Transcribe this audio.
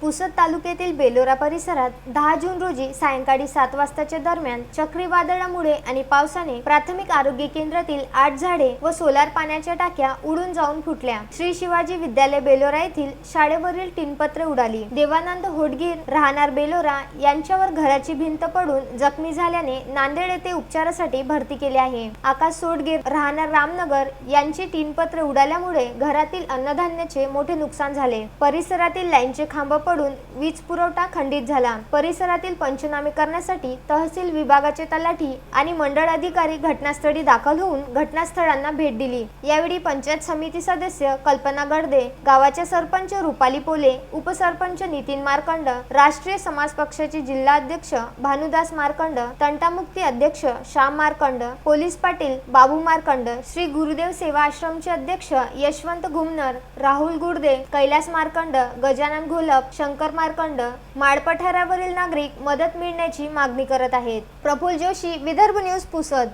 पुसद तालुक्यातील बेलोरा परिसरात दहा जून रोजी सायंकाळी सात वाजताच्या दरम्यान चक्रीवादळामुळे आणि पावसाने प्राथमिक आरोग्य केंद्रातील आठ झाडे व सोलार पाण्याच्या टाक्या उडून जाऊन फुटल्या. श्री शिवाजी विद्यालय बेलोरा येथील शाळेवरील टिनपत्रे उडाली. देवानंद होडगीर राहणार बेलोरा यांच्यावर घराची भिंत पडून जखमी झाल्याने नांदेड येथे उपचारासाठी भरती केले आहे. आकाश सोडगीर राहणार रामनगर यांची टीनपत्रे उडाल्यामुळे घरातील अन्नधान्याचे मोठे नुकसान झाले. परिसरातील लाईनचे खांब पडून वीज पुरवठा खंडित झाला. परिसरातील पंचनामे करण्यासाठी तहसील विभागाचे तलाठी आणि मंडळ अधिकारी घटनास्थळी दाखल होऊन घटनास्थळांना भेट दिली. यावेळी पंचायत समिती सदस्य कल्पना गडदे गावाचे सरपंच रुपाली पोले उपसरपंच नितीन मार्कंड राष्ट्रीय समाज पक्षाचे जिल्हा अध्यक्ष भानुदास मार्कंड तंटामुक्ती अध्यक्ष श्याम मार्कंड पोलीस पाटील बाबू मार्कंड श्री गुरुदेव सेवा आश्रमचे अध्यक्ष यशवंत घुमनर राहुल गुडदे कैलास मार्कंड गजानन घोलप शंकर मार्कंड माडपठारावरील नागरिक मदत मिळण्याची मागणी करत आहेत. प्रफुल जोशी विदर्भ न्यूज पुसद.